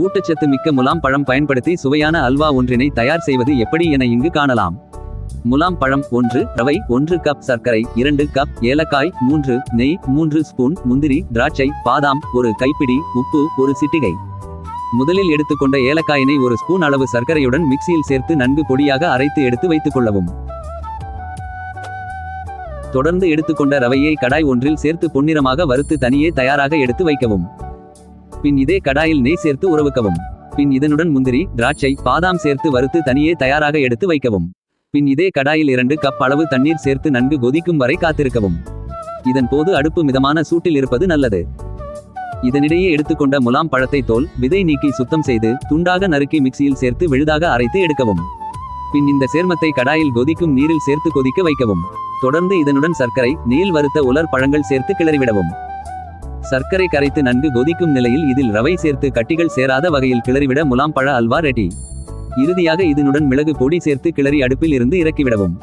ஊட்டச்சத்து மிக்க முலாம் பழம் பயன்படுத்தி சுவையான அல்வா ஒன்றினை தயார் செய்வது எப்படி என இங்கு காணலாம். முலாம் பழம் ஒன்று ரவை ஒன்று கப் சர்க்கரை இரண்டு கப் ஏலக்காய் மூன்று நெய் மூன்று ஸ்பூன் முந்திரி திராட்சை பாதாம் ஒரு கைப்பிடி உப்பு ஒரு சிட்டிகை. முதலில் எடுத்துக்கொண்ட ஏலக்காயினை ஒரு ஸ்பூன் அளவு சர்க்கரையுடன் மிக்சியில் சேர்த்து நன்கு பொடியாக அரைத்து எடுத்து வைத்துக் கொள்ளவும். தொடர்ந்து எடுத்துக்கொண்ட ரவையை கடாய் ஒன்றில் சேர்த்து பொன்னிறமாக வறுத்து தனியே தயாராக எடுத்து வைக்கவும். பின் இதே கடாயில் நெய் சேர்த்து உறவுக்கவும். பின் இதனுடன் முந்திரி திராட்சை பாதாம் சேர்த்து வறுத்து தனியே தயாராக எடுத்து வைக்கவும். பின் இதே கடாயில் இரண்டு கப் அளவு தண்ணீர் சேர்த்து நன்கு கொதிக்கும் வரை காத்திருக்கவும். இதன் போது அடுப்பு மிதமான சூட்டில் இருப்பது நல்லது. இதனிடையே எடுத்துக்கொண்ட முலாம் பழத்தை தோல் விதை நீக்கி சுத்தம் செய்து துண்டாக நறுக்கி மிக்சியில் சேர்த்து விழுதாக அரைத்து எடுக்கவும். பின் இந்த சேர்மத்தை கடாயில் கொதிக்கும் நீரில் சேர்த்து கொதிக்க வைக்கவும். தொடர்ந்து இதனுடன் சர்க்கரை நீல் வறுத்த உலர் பழங்கள் சேர்த்து கிளறிவிடவும். சர்க்கரை கரைத்து நன்கு கொதிக்கும் நிலையில் இதில் ரவை சேர்த்து கட்டிகள் சேராத வகையில் கிளறிவிட முலாம் பழ அல்வா ரெடி. இறுதியாக இதனுடன் மிளகு பொடி சேர்த்து கிளறி அடுப்பில் இருந்து இறக்கிவிடவும்.